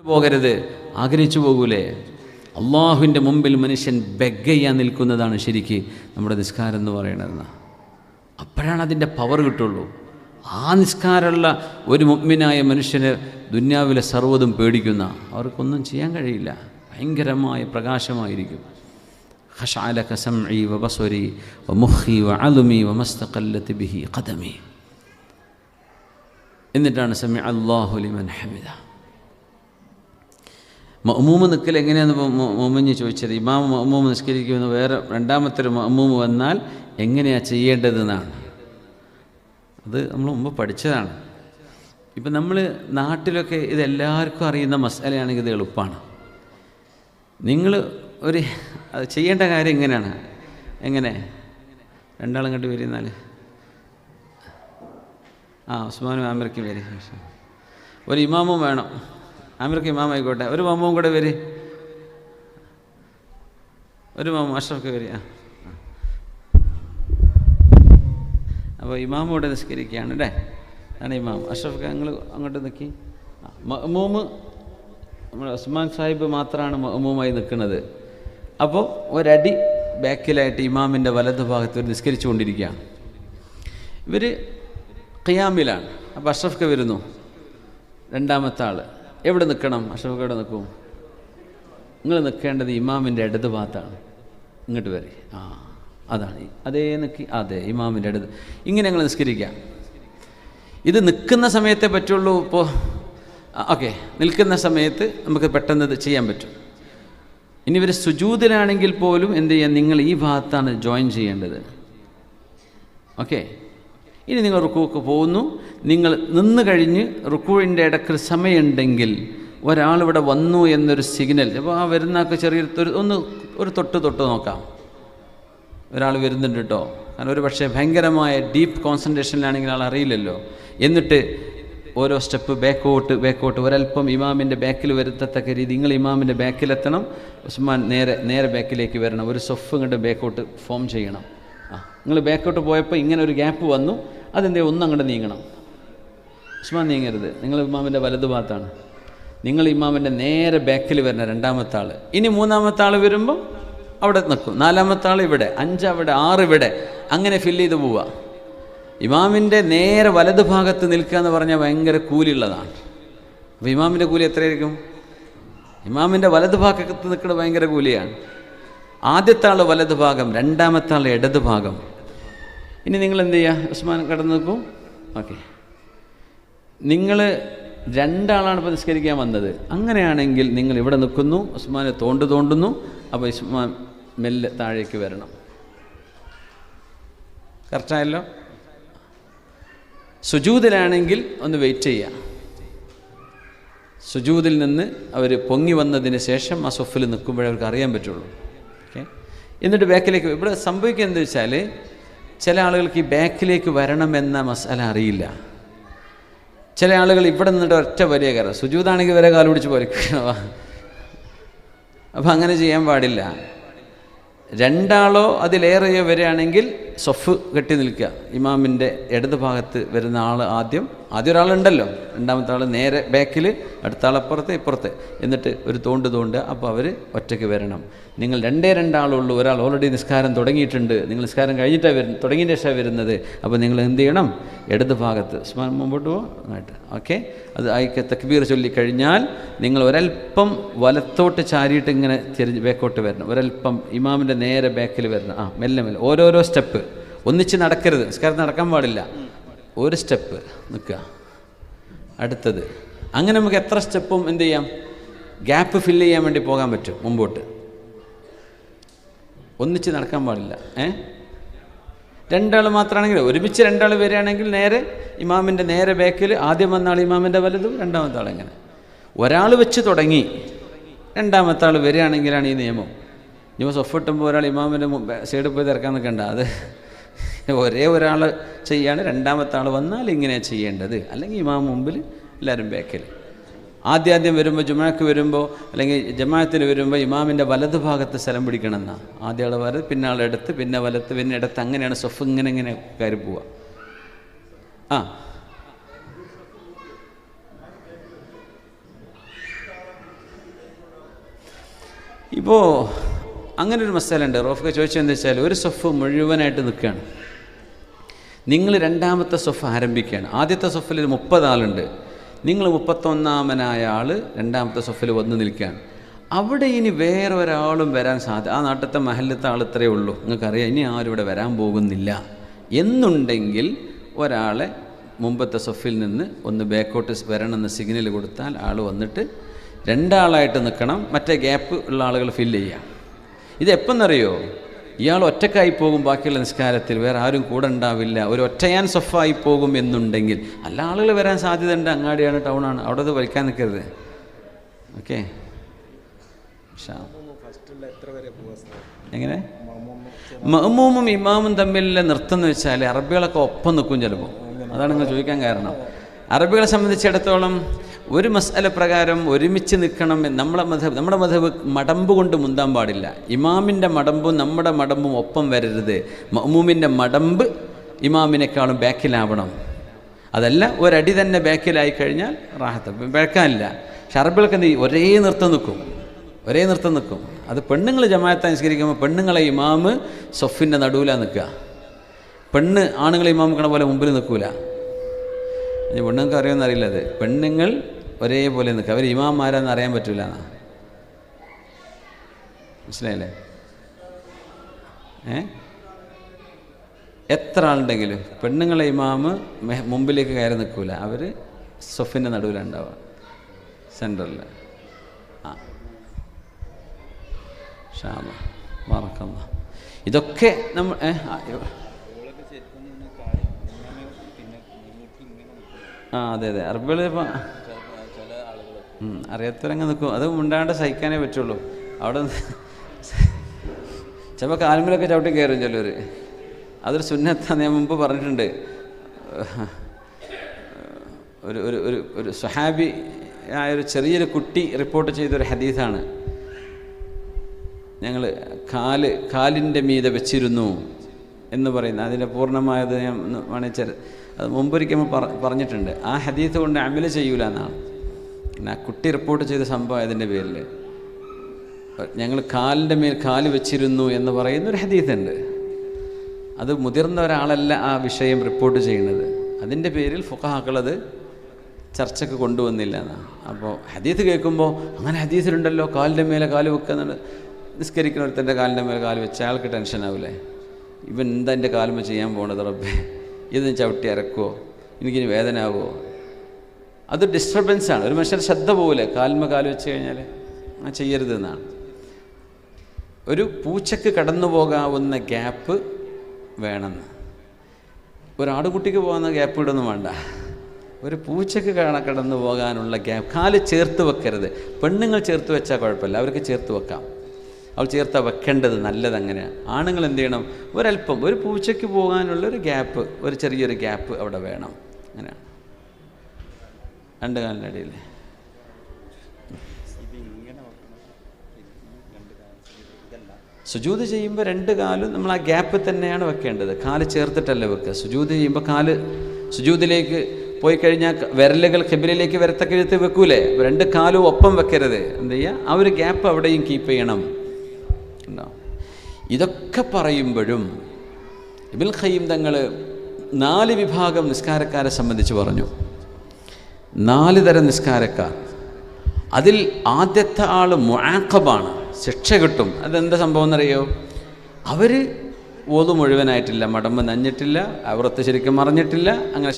പോകരുത്. ആഗ്രഹിച്ചു പോകൂലേ? അള്ളാഹുവിന്റെ മുമ്പിൽ മനുഷ്യൻ ബെഗയ്യാൻ നിൽക്കുന്നതാണ് ശരിക്ക് നമ്മുടെ നിസ്കാരം എന്ന് പറയണതെന്ന് അപ്പോഴാണ് അതിന്റെ പവർ കിട്ടുള്ളൂ. ആ നിസ്കാരമുള്ള ഒരു മുഗ്മിനായ മനുഷ്യന് ദുന്യാവിലെ സർവതും പേടിക്കുന്ന. അവർക്കൊന്നും ചെയ്യാൻ കഴിയില്ല. ഭയങ്കരമായ പ്രകാശമായിരിക്കും. ഖശഅലക സംഇ വബസ്വരി വമുഖി വഅലുമി വമസ്തഖല്ലത്ത് ബിഹി ഖദമി. എന്നിട്ടാണ് സമി അല്ലാഹു ലിമൻ ഹമിദ. മഅമൂമ് നിൽക്കൽ എങ്ങനെയാന്ന് മൊമ്മഞ്ഞ് ചോദിച്ചത്. ഇമാം മഅമൂമ് നിസ്കരിക്കുമെന്ന് വേറെ രണ്ടാമത്തെ ഒരു മഅമൂമ് വന്നാൽ എങ്ങനെയാണ് ചെയ്യേണ്ടതെന്നാണ്. അത് നമ്മൾ മുമ്പ് പഠിച്ചതാണ്. ഇപ്പം നമ്മൾ നാട്ടിലൊക്കെ ഇതെല്ലാവർക്കും അറിയുന്ന മസാലയാണെങ്കിൽ ഇത് എളുപ്പമാണ് നിങ്ങൾ ഒരു ചെയ്യേണ്ട കാര്യം എങ്ങനെയാണ്? എങ്ങനെ? രണ്ടാളും കണ്ട് വരുന്നാൽ ആ ഉസ്മാനും ആമിറയ്ക്കും വരും. ഒരു ഇമാമും വേണം. ആമിർക്ക് ഇമാം ആയിക്കോട്ടെ ഒരു മാമവും കൂടെ വരി. ഒരു മാമ അഷ്റഫ് വരി. ആ. അപ്പോൾ ഇമാമോടെ നിസ്കരിക്കുകയാണ് അല്ലേ ആണ് ഇമാം. അഷ്റഫ് ഞങ്ങൾ അങ്ങോട്ട് നിൽക്കി മൂമ് നമ്മുടെ ഉസ്മാൻ സാഹിബ് മാത്രമാണ് മഅമൂമായി നിൽക്കുന്നത് അപ്പോൾ ഒരടി ബാക്കിലായിട്ട് ഇമാമിന്റെ വലതുഭാഗത്ത് ഒരു നിസ്കരിച്ചു കൊണ്ടിരിക്കുകയാണ് ഇവർ ഖിയാമിലാണ്. അപ്പോൾ അഷ്റഫ് വരുന്നു. രണ്ടാമത്തെ ആൾ എവിടെ നിൽക്കണം? അഷ്റഫ് എവിടെ നിൽക്കും? നിങ്ങൾ നിൽക്കേണ്ടത് ഇമാമിന്റെ ഇടത് ഭാഗത്താണ്. ഇങ്ങോട്ട് വരെ. ആ അതാണ്. അതേ നിൽക്കി അതെ ഇമാമിന്റെ അടുത്ത് ഇങ്ങനെ ഞങ്ങൾ നിസ്കരിക്കാം ഇത് നിൽക്കുന്ന സമയത്തെ പറ്റുള്ളൂ. ഇപ്പോൾ ഓക്കെ. നിൽക്കുന്ന സമയത്ത് നമുക്ക് പെട്ടെന്ന് ഇത് ചെയ്യാൻ പറ്റും. ഇനി ഇവർ സുജൂതിലാണെങ്കിൽ പോലും എന്ത് ചെയ്യാം നിങ്ങൾ ഈ ഭാഗത്താണ് ജോയിൻ ചെയ്യേണ്ടത്. ഓക്കെ. ഇനി നിങ്ങൾ റുക്കുവൊക്കെ പോകുന്നു. നിങ്ങൾ നിന്ന് കഴിഞ്ഞ് റുക്കുവിന്റെ ഇടയ്ക്ക് സമയമുണ്ടെങ്കിൽ ഒരാളിവിടെ വന്നു എന്നൊരു സിഗ്നൽ അപ്പോൾ ആ വരുന്നൊക്കെ ചെറിയ ഒരു ഒന്ന് ഒരു തൊട്ട് തൊട്ട് നോക്കാം. ഒരാൾ വരുന്നുണ്ട് കേട്ടോ. കാരണം ഒരു പക്ഷേ ഭയങ്കരമായ ഡീപ്പ് കോൺസെൻട്രേഷനിലാണെങ്കിൽ ആൾ അറിയില്ലല്ലോ. എന്നിട്ട് ഓരോ സ്റ്റെപ്പ് ബാക്കോട്ട് ബാക്കോട്ട് ഒരല്പം ഇമാമിന്റെ ബാക്കിൽ വരുത്തത്തക്ക രീതി നിങ്ങൾ ഇമാമിന്റെ ബാക്കിലെത്തണം ഉസ്മാൻ നേരെ നേരെ ബാക്കിലേക്ക് വരണം. ഒരു സൊഫ് ഇങ്ങോട്ട് ബാക്കോട്ട് ഫോം ചെയ്യണം. നിങ്ങൾ ബാക്കോട്ട് പോയപ്പോൾ ഇങ്ങനെ ഒരു ഗ്യാപ്പ് വന്നു. അതെന്തേ? ഒന്നും അങ്ങോട്ട് നീങ്ങണം. ഉസ്മാൻ നീങ്ങരുത്. നിങ്ങൾ ഇമാമിന്റെ വലതു ഭാഗത്താണ്. നിങ്ങൾ ഇമാമിന്റെ നേരെ ബാക്കിൽ വരുന്ന രണ്ടാമത്തെ ആൾ ഇനി മൂന്നാമത്തെ ആൾ വരുമ്പോൾ അവിടെ നിൽക്കും. നാലാമത്തെ ആൾ ഇവിടെ അഞ്ച് അവിടെ ആറ് ഇവിടെ. അങ്ങനെ ഫില്ല് ചെയ്ത് പോവുക ഇമാമിന്റെ നേരെ വലത് ഭാഗത്ത് നിൽക്കുക എന്ന് പറഞ്ഞാൽ ഭയങ്കര കൂലിയുള്ളതാണ്. അപ്പോൾ ഇമാമിന്റെ കൂലി എത്രയായിരിക്കും? ഇമാമിന്റെ വലത് ഭാഗത്ത് നിൽക്കുന്നത് ഭയങ്കര കൂലിയാണ്. ആദ്യത്തെ ആൾ വലത് ഭാഗം രണ്ടാമത്തെ ആൾ ഇടത് ഭാഗം. ഇനി നിങ്ങൾ എന്ത് ചെയ്യുക ഉസ്മാൻ കടന്നു നിൽക്കൂ. ഓക്കെ. നിങ്ങൾ രണ്ടാളാണ് ഇപ്പോൾ നിസ്കരിക്കാൻ വന്നത്. അങ്ങനെയാണെങ്കിൽ നിങ്ങൾ ഇവിടെ നിൽക്കുന്നു. ഉസ്മാനെ തോണ്ട് തോണ്ടുന്നു. അപ്പോൾ ഉസ്മാൻ മെല്ലെ താഴേക്ക് വരണം. കറക്റ്റായല്ലോ? സുജൂതിലാണെങ്കിൽ ഒന്ന് വെയിറ്റ് ചെയ്യുക സുജൂതിൽ നിന്ന് അവർ പൊങ്ങി വന്നതിന് ശേഷം ആ സൊഫിൽ നിൽക്കുമ്പോഴേ അവർക്ക് അറിയാൻ പറ്റുള്ളൂ. ഓക്കെ. എന്നിട്ട് ബാക്കിലേക്ക് ഇവിടെ സംഭവിക്കുക എന്താ വെച്ചാൽ ചില ആളുകൾക്ക് ഈ ബാക്കിലേക്ക് വരണമെന്ന മസാല അറിയില്ല. ചില ആളുകൾ ഇവിടെ നിന്നിട്ട് ഒറ്റ വലിയ കയറാം സുജൂതാണെങ്കിൽ വരെ കാൽ പിടിച്ച് പോലിക്കണവാ അപ്പം അങ്ങനെ ചെയ്യാൻ പാടില്ല. രണ്ടാളോ അതിലേറെയോ വരികയാണെങ്കിൽ സൊഫ് കെട്ടി നിൽക്കുക. ഇമാമിന്റെ ഇടതുഭാഗത്ത് വരുന്ന ആൾ ആദ്യം ആദ്യം ഒരാളുണ്ടല്ലോ രണ്ടാമത്തെ ആൾ നേരെ ബാക്കിൽ അടുത്ത ആളപ്പുറത്ത് ഇപ്പുറത്ത്. എന്നിട്ട് ഒരു തോണ്ട് തോണ്ട് അപ്പോൾ അവർ ഒറ്റയ്ക്ക് വരണം. നിങ്ങൾ രണ്ടേ രണ്ടാളുള്ളൂ. ഒരാൾ ഓൾറെഡി നിസ്കാരം തുടങ്ങിയിട്ടുണ്ട്. നിങ്ങൾ നിസ്കാരം കഴിഞ്ഞിട്ടാണ് വരുന്നത് തുടങ്ങിയ ശേഷമാണ് വരുന്നത്. അപ്പോൾ നിങ്ങൾ എന്ത് ചെയ്യണം? ഇടത് ഭാഗത്ത്. ഉസ്മാൻ മുമ്പോട്ട് പോകാനായിട്ട് ഓക്കെ? അത് ആയിക്ക തക്ബീർ ചൊല്ലിക്കഴിഞ്ഞാൽ നിങ്ങൾ ഒരൽപ്പം വലത്തോട്ട് ചാരിയിട്ട് ഇങ്ങനെ തിരിഞ്ഞ് ബാക്കോട്ട് വരണം. ഒരൽപ്പം ഇമാമിന്റെ നേരെ ബാക്കിൽ വരണം. ആ മെല്ലെ മെല്ലെ. ഓരോരോ സ്റ്റെപ്പ് ഒന്നിച്ച് നടക്കരുത്. നിസ്കാരം നടക്കാൻ പാടില്ല. ഒരു സ്റ്റെപ്പ് നിൽക്കുക. അടുത്തത്. അങ്ങനെ നമുക്ക് എത്ര സ്റ്റെപ്പും എന്ത് ചെയ്യാം? ഗ്യാപ്പ് ഫില്ല് ചെയ്യാൻ വേണ്ടി പോകാൻ പറ്റും മുമ്പോട്ട്. ഒന്നിച്ച് നടക്കാൻ പാടില്ല. ഏ? രണ്ടാൾ മാത്രമാണെങ്കിൽ ഒരുമിച്ച് രണ്ടാൾ വരികയാണെങ്കിൽ നേരെ ഇമാമിന്റെ നേരെ ബാക്കിൽ ആദ്യം വന്ന ആൾ ഇമാമിന്റെ വലുതും രണ്ടാമത്തെ ആൾ എങ്ങനെ? ഒരാൾ വെച്ച് തുടങ്ങി രണ്ടാമത്തെ ആൾ വരികയാണെങ്കിലാണ് ഈ നിയമം. ഇനിയിപ്പോൾ സൊഫ് ഇട്ടുമ്പോൾ ഒരാൾ ഇമാമിന്റെ സൈഡിൽ പോയി തിരക്കാൻ നിൽക്കണ്ട അത് ഒരേ ഒരാൾ ചെയ്യാണ് രണ്ടാമത്തെ ആൾ വന്നാൽ ഇങ്ങനെ ചെയ്യേണ്ടത്. അല്ലെങ്കിൽ ഇമാം മുമ്പിൽ എല്ലാവരും ബാക്കിൽ ആദ്യാദ്യം ആദ്യം വരുമ്പോൾ ജുമാക്ക് വരുമ്പോൾ അല്ലെങ്കിൽ ജമാഅത്തിന് വരുമ്പോൾ ഇമാമിന്റെ വലത് ഭാഗത്ത് സ്ഥലം പിടിക്കണം എന്നാ ആദ്യ ആൾ വലത് പിന്നെ ആളെടുത്ത് പിന്നെ വലത്ത് പിന്നെ എടുത്ത് അങ്ങനെയാണ് സൊഫ് ഇങ്ങനെ ഇങ്ങനെ കയറി പോവുക. ആ. ഇപ്പോൾ അങ്ങനെ ഒരു മസാല ഉണ്ട് റോഫൊക്കെ ചോദിച്ചതെന്ന് വെച്ചാൽ ഒരു സൊഫ് മുഴുവനായിട്ട് നിൽക്കുകയാണ്. നിങ്ങൾ രണ്ടാമത്തെ സ്വഫ് ആരംഭിക്കുകയാണ്. ആദ്യത്തെ ഒരു മുപ്പത് ആളുണ്ട്. നിങ്ങൾ മുപ്പത്തൊന്നാമനായ ആൾ രണ്ടാമത്തെ സൊഫിൽ വന്ന് നിൽക്കുകയാണ്. അവിടെ ഇനി വേറെ ഒരാളും വരാൻ സാധ്യത ആ നാട്ടത്തെ മഹല്ലത്തെ ആൾ ഇത്രയേ ഉള്ളൂ. നിങ്ങൾക്കറിയാം ഇനി ആരും ഇവിടെ വരാൻ പോകുന്നില്ല. എന്നുണ്ടെങ്കിൽ ഒരാളെ മുമ്പത്തെ സൊഫിൽ നിന്ന് ഒന്ന് ബാക്കോട്ട് വരണമെന്ന് സിഗ്നൽ കൊടുത്താൽ ആൾ വന്നിട്ട് രണ്ടാളായിട്ട് നിൽക്കണം. മറ്റേ ഗ്യാപ്പ് ഉള്ള ആളുകൾ ഫില്ല് ചെയ്യാം. ഇത് എപ്പെന്നറിയോ ഇയാൾ ഒറ്റക്കായി പോകും ബാക്കിയുള്ള നിസ്കാരത്തിൽ വേറെ ആരും കൂടെ ഉണ്ടാവില്ല. ഒരു ഒറ്റയാൻ സഫായി പോകും എന്നുണ്ടെങ്കിൽ അല്ല ആളുകൾ വരാൻ സാധ്യത ഉണ്ട് അങ്ങാടിയാണ് ടൗണാണ്. അവിടെ അത് വലിക്കാൻ നിൽക്കരുത്. ഓക്കെ? എങ്ങനെ? മഹമൂമും ഇമാമും തമ്മിലുള്ള നൃത്തം എന്ന് വെച്ചാൽ അറബികളൊക്കെ ഒപ്പം നിൽക്കും ചിലപ്പോൾ. അതാണ് നിങ്ങൾ ചോദിക്കാൻ കാരണം. അറബികളെ സംബന്ധിച്ചിടത്തോളം ഒരു മസാല പ്രകാരം ഒരുമിച്ച് നിൽക്കണം നമ്മളെ മധബ് നമ്മുടെ മധബ് മടമ്പ് കൊണ്ട് മുന്താൻ പാടില്ല. ഇമാമിന്റെ മടമ്പും നമ്മുടെ മടമ്പും ഒപ്പം വരരുത്. മമ്മൂമിന്റെ മടമ്പ് ഇമാമിനേക്കാളും ബാക്കിലാവണം. അതല്ല ഒരടി തന്നെ ബാക്കിലായി കഴിഞ്ഞാൽ റാഹത്ത്. ബാക്കാനില്ല പക്ഷെ അറബികൾക്ക് എന്ത് ഒരേ നൃത്തം നിൽക്കും. ഒരേ നൃത്തം നിൽക്കും. അത് പെണ്ണുങ്ങൾ ജമാഅത്ത് അനുസ്കരിക്കുമ്പോൾ പെണ്ണുങ്ങളെ ഇമാമ് സൊഫിന്റെ നടുവിലാണ് നിൽക്കുക. പെണ്ണ് ആണുങ്ങളെ ഇമാമിക്കണ പോലെ മുമ്പിൽ നിൽക്കൂല. ഇനി പെണ്ണുങ്ങൾക്ക് അറിയുമെന്ന് അറിയില്ല അത്. പെണ്ണുങ്ങൾ ഒരേപോലെ നിൽക്കുക അവർ ഇമാമാരാന്ന് അറിയാൻ പറ്റൂല. എന്നാ മനസ്സിലായില്ലേ? ഏ? എത്ര ആളുണ്ടെങ്കിലും പെണ്ണുങ്ങളെ ഇമാമ് മുമ്പിലേക്ക് കയറി നിൽക്കൂല. അവർ സൊഫിന്റെ നടുവിലുണ്ടാവുക. സെന്ററിൽ ആ. ക്ഷാമ മറക്കുന്ന ഇതൊക്കെ നമ്മൾ ആ, അതെ അതെ. അറബികൾ ഇപ്പം അറിയാത്തവരങ്ങ് നിൽക്കും. അത് ഉണ്ടാണ്ട് സഹിക്കാനേ പറ്റുള്ളൂ. അവിടെ ചിലപ്പോൾ കാൽമലൊക്കെ ചവിട്ടി കയറും ചിലവർ അതൊരു സുന്നത്താന്ന് ഞാൻ മുമ്പ് പറഞ്ഞിട്ടുണ്ട്. ഒരു ഒരു ഒരു ഒരു സ്വഹാബി ആയ ഒരു ചെറിയൊരു കുട്ടി റിപ്പോർട്ട് ചെയ്തൊരു ഹദീസാണ്. ഞങ്ങൾ കാൽ കാലിന്റെ മീതെ വെച്ചിരുന്നു. എന്ന് പറയുന്നത് അതിന്റെ പൂർണമായത് ഞാൻ ചെറു അത് മുമ്പൊരിക്കൽ പറഞ്ഞിട്ടുണ്ട്. ആ ഹദീസ് കൊണ്ട് അമൽ ചെയ്യൂല എന്നാണ്. പിന്നെ ആ കുട്ടി റിപ്പോർട്ട് ചെയ്ത സംഭവം അതിന്റെ പേരിൽ. ഞങ്ങൾ കാലിന്റെ മേൽ കാൽ വെച്ചിരുന്നു എന്ന് പറയുന്ന ഒരു ഹദീസുണ്ട്. അത് മുതിർന്ന ഒരാളല്ല ആ വിഷയം റിപ്പോർട്ട് ചെയ്യുന്നത്. അതിന്റെ പേരിൽ ഫുഹാക്കളത് ചർച്ചയ്ക്ക് കൊണ്ടുവന്നില്ല എന്നാണ്. അപ്പോൾ ഹദീസ് കേൾക്കുമ്പോൾ അങ്ങനെ ഹദീസിലുണ്ടല്ലോ കാലിന്റെ മേലെ കാൽ വെക്കുന്നുണ്ട് നിസ്കരിക്കുന്ന ഒരുത്തന്റെ കാലിന്റെ മേലെ കാൽ വെച്ച അയാൾക്ക് ടെൻഷൻ ആവില്ലേ? ഇവൻ എന്താ എന്റെ കാലുമ ചെയ്യാൻ പോണത് റബ്ബേ? ഇത് ചവിട്ടി അരക്കുമോ എനിക്കിനി വേദന ആവുമോ അത് ഡിസ്റ്റർബൻസാണ് ഒരു മനുഷ്യന്റെ ശ്രദ്ധ പോകില്ലേ കാൽമ കാൽ വെച്ച് കഴിഞ്ഞാൽ ആ ചെയ്യരുതെന്നാണ് ഒരു പൂച്ചക്ക് കടന്നു പോകാവുന്ന ഗ്യാപ്പ് വേണമെന്ന് ഒരാടുകുട്ടിക്ക് പോകുന്ന ഗ്യാപ്പ് ഇടൊന്നും വേണ്ട. ഒരു പൂച്ചക്ക് കാണ കടന്നു പോകാനുള്ള ഗ്യാപ്പ് കാൽ ചേർത്ത് വെക്കരുത്. പെണ്ണുങ്ങൾ ചേർത്ത് വെച്ചാൽ കുഴപ്പമില്ല. അവർക്ക് ചേർത്ത് വെക്കാം. അവൾ ചേർത്ത് വെക്കേണ്ടത് നല്ലത് അങ്ങനെയാണ് ആണുങ്ങൾ എന്ത് ചെയ്യണം? ഒരല്പം ഒരു പൂച്ചയ്ക്ക് പോകാനുള്ള ഒരു ഗ്യാപ്പ് ഒരു ചെറിയൊരു ഗ്യാപ്പ് അവിടെ വേണം. അങ്ങനെയാണ് രണ്ട് കാലിന്റെ ഇടയിൽ സുജൂത് ചെയ്യുമ്പോൾ രണ്ട് കാലും നമ്മൾ ആ ഗ്യാപ്പിൽ തന്നെയാണ് വെക്കേണ്ടത്. കാൽ ചേർത്തിട്ടല്ല വെക്കുക. സുജൂത് ചെയ്യുമ്പോൾ കാൽ സുജൂതിലേക്ക് പോയി കഴിഞ്ഞാൽ വിരലുകൾ കെബിലിലേക്ക് വരത്തക്ക വിധത്തിൽ വെക്കൂലേ? രണ്ട് കാലും ഒപ്പം വെക്കരുത്. എന്ത് ചെയ്യുക? ആ ഒരു ഗ്യാപ്പ് അവിടെയും കീപ്പ് ചെയ്യണം. ഇതൊക്കെ പറയുമ്പോഴും ഇബിൽ ഖയ്യം തങ്ങൾ നാല് വിഭാഗം നിസ്കാരക്കാരെ സംബന്ധിച്ച് പറഞ്ഞു. നാല് തരം നിസ്കാരക്കാർ. അതിൽ ആദ്യത്തെ ആൾ മുഴാക്കബാണ് ശിക്ഷ കിട്ടും. അതെന്താ സംഭവം എന്നറിയോ? അവർ ഓതു മുഴുവനായിട്ടില്ല. മടമ്പ് നഞ്ഞിട്ടില്ല. അവറത്ത് ശരിക്കും മറിഞ്ഞിട്ടില്ല. അങ്ങനെ